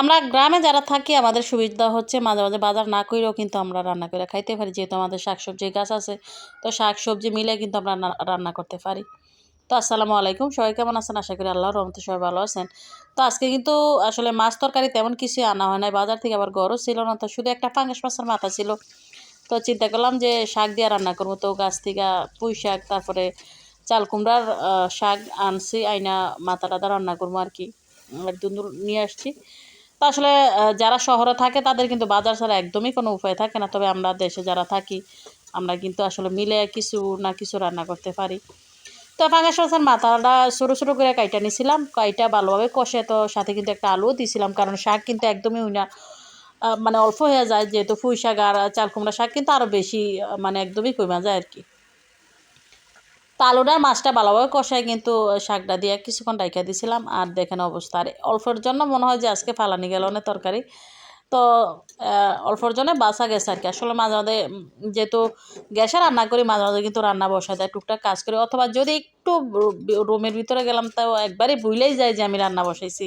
আমরা গ্রামে যারা থাকি, আমাদের সুবিধা হচ্ছে মাঝে মাঝে বাজার না করেও কিন্তু আমরা রান্না করে খাইতে পারি। যেহেতু আমাদের শাকসবজি গাছ আছে, তো শাক সবজি মিলে কিন্তু আমরা রান্না করতে পারি। তো আসসালামু আলাইকুম, সবাই কেমন আছেন? আশা করি আল্লাহর রহমতে সবাই ভালো আছেন। তো আজকে কিন্তু আসলে মাছ তরকারি তেমন কিছু আনা হয় নাই। বাজার থেকে আবার গরও ছিল না, তো শুধু একটা পাঙ্গাস মাছের মাথা ছিল। তো চিন্তা করলাম যে শাক দিয়ে রান্না করব। তো গাছ থেকে পুঁই শাক, তারপরে চাল কুমড়ার শাক আনছি, আইনা মাথা টাথা রান্না করব আর কি। দুন্দুর নিয়ে আসছি। তো আসলে যারা শহরে থাকে তাদের কিন্তু বাজার ছাড়া একদমই কোনো উপায় থাকে না। তবে আমরা দেশে যারা থাকি আমরা কিন্তু আসলে মিলে কিছু না কিছু রান্না করতে পারি। তো পাঙ্গাস মাছের মাথাটা ছোটো ছোটো করে কাইটা নিয়েছিলাম কাইটা ভালোভাবে কষে তো সাথে কিন্তু একটা আলুও দিয়েছিলাম কারণ শাক কিন্তু একদমই আহ, মানে অল্প হয়ে যায় যেহেতু পুঁই শাক আর চাল কুমড়া শাক কিন্তু আরও বেশি মানে একদমই কমে যায় আর কি। তো মাছটা ভালোভাবে কষায় কিন্তু শাকটা দিয়ে কিছুক্ষণ রাইখা দিছিলাম। আর দেখেন অবস্থা। আর অল্পর জন্য মনে হয় যে আজকে ফালানি গেল না তরকারি। তো অল্পর জন্য বাসা গেছে আর কি। আসলে মাঝে মাঝে যেহেতু গ্যাসে রান্না করি, মাঝে মাঝে কিন্তু রান্না বসা দেয়, টুকটাক কাজ করি। অথবা যদি একটু রুমের ভিতরে গেলাম, তাও একবারই ভুলেই যায় যে আমি রান্না বসাইছি।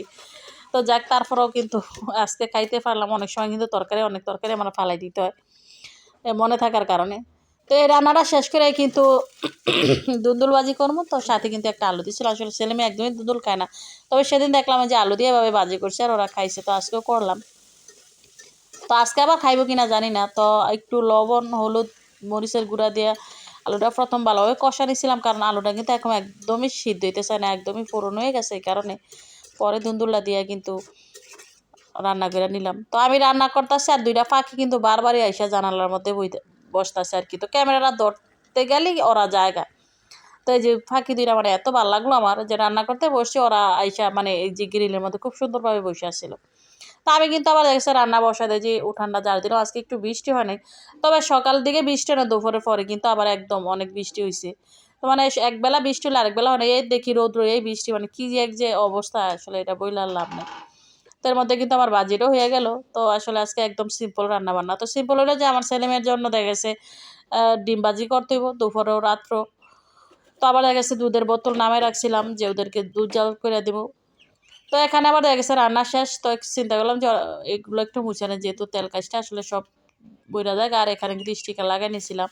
তো যাক, তারপরেও কিন্তু আজকে খাইতে পারলাম। অনেক সময় কিন্তু তরকারি, অনেক তরকারি আমার ফালাই দিতে হয় মনে থাকার কারণে। তো এই রান্নাটা শেষ করে কিন্তু দুন্দুল বাজি করব। তো সাথে কিন্তু একটা আলু দিয়েছিল। আসলে ছেলে মেয়ে একদমই দুন্দুল খায় না। তবে সেদিন দেখলাম যে আলু দিয়ে এভাবে বাজি করছে আর ওরা খাইছে। তো আজকেও করলাম। তো আজকে আবার খাইবো কিনা জানি না। তো একটু লবণ, হলুদ, মরিচের গুঁড়া দিয়ে আলুটা প্রথম ভালোভাবে কষা নিয়েছিলাম। কারণ আলুটা কিন্তু এখন একদমই সিদ্ধ হইতে চায় না, একদমই পুরনো হয়ে গেছে এই কারণে। পরে দুন্দুল্লা দিয়ে কিন্তু রান্না করে নিলাম। তো আমি রান্না করতেছি আর দুইটা পাখি কিন্তু বারবারই আইসা জানালার মধ্যে বইতে বসতেছে আর কি। তো ক্যামেরাটা ধরতে গেলেই ওরা জায়গা। তো এই যে ফাঁকি দুইটা মানে এত ভালো লাগল আমার যে রান্না করতে বসছি ওরা আইসা মানে এই যে গ্রিলের মধ্যে খুব সুন্দরভাবে বসে আসছিল। তো আমি কিন্তু আবার দেখছি রান্না বসা দেয় যে উঠানটা যার দিনও আজকে একটু বৃষ্টি হয় নাই। তবে সকাল দিকে বৃষ্টি না, দুপুরের পরে কিন্তু আবার একদম অনেক বৃষ্টি হয়েছে তো মানে একবেলা বৃষ্টি হলে আরেকবেলা মানে এই দেখি রৌদ্র, এই বৃষ্টি মানে কি যে এক যে অবস্থা, আসলে এটা বইলার লাভ নেই। তার মধ্যে কিন্তু আমার বাজেটও হয়ে গেল। তো আসলে আজকে একদম সিম্পল রান্না বান্না তো সিম্পল হলো যে আমার ছেলে মেয়ের জন্য দেখা গেছে ডিম বাজি করতে হইব দুপুরেও রাত্র তো আবার দেখা গেছে দুধের বোতল নামে রাখছিলাম যে ওদেরকে দুধ জাল করে দেবো। তো এখানে আবার দেখা গেছে রান্না শেষ। তো চিন্তা করলাম যে এগুলো একটু মুছে না যেহেতু তেল কাজটা আসলে সব বইরা যায় আর এখানে কিন্তু স্টিকার লাগাই নিয়েছিলাম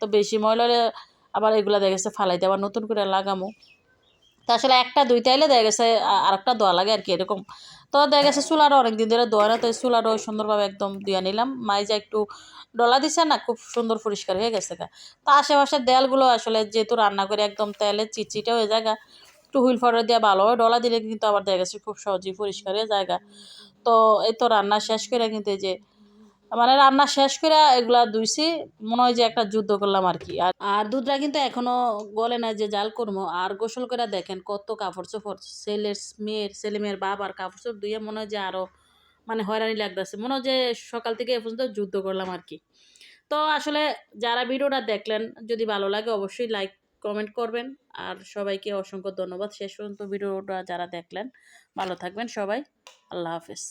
তো বেশি ময়লা হলে আবার এগুলো দেখা গেছে ফালাই আবার নতুন করে লাগামো। তো আসলে একটা দুইটা এলে দেখা গেছে আরেকটা দোয়া লাগে আর কি এরকম। তো দেখা গেছে চুলাটা অনেক দিন ধরে দোয়া না তো এই চুলাটাও সুন্দরভাবে একদম দিয়ে নিলাম। মাইজা একটু ডলা দিছে না খুব সুন্দর পরিষ্কার হয়ে গেছে গা। তো আশেপাশের দেয়ালগুলো আসলে যেহেতু রান্না করে একদম তেলে চিটচিটে হয়ে যায় গা, একটু হুইল ফাউডার দিয়ে হয় ডলা দিলে কিন্তু আবার দেখা গেছে খুব সহজেই পরিষ্কার হয়ে যায় গা। তো এই তো রান্না শেষ করে কিন্তু এই যে মানে রান্না শেষ করে এগুলা ধুইছি, মনে হয় যে একটা যুদ্ধ করলাম আর কি। আর আর দুধটা কিন্তু এখনও গলে না যে জাল করব আর গোসল করে দেখেন কত কাপড় চোপড় ছেলের মেয়ের, ছেলে মেয়ের বাপ বাবার কাপড় চোপড় ধুয়ে মনে হয় যে আরও মানে হয়রানি লাগতেছে। মনে হয় যে সকাল থেকে এ পর্যন্ত যুদ্ধ করলাম আর কি। তো আসলে যারা ভিডিওটা দেখলেন, যদি ভালো লাগে অবশ্যই লাইক, কমেন্ট করবেন। আর সবাইকে অসংখ্য ধন্যবাদ। শেষ পর্যন্ত ভিডিওটা যারা দেখলেন, ভালো থাকবেন সবাই। আল্লাহ হাফেজ।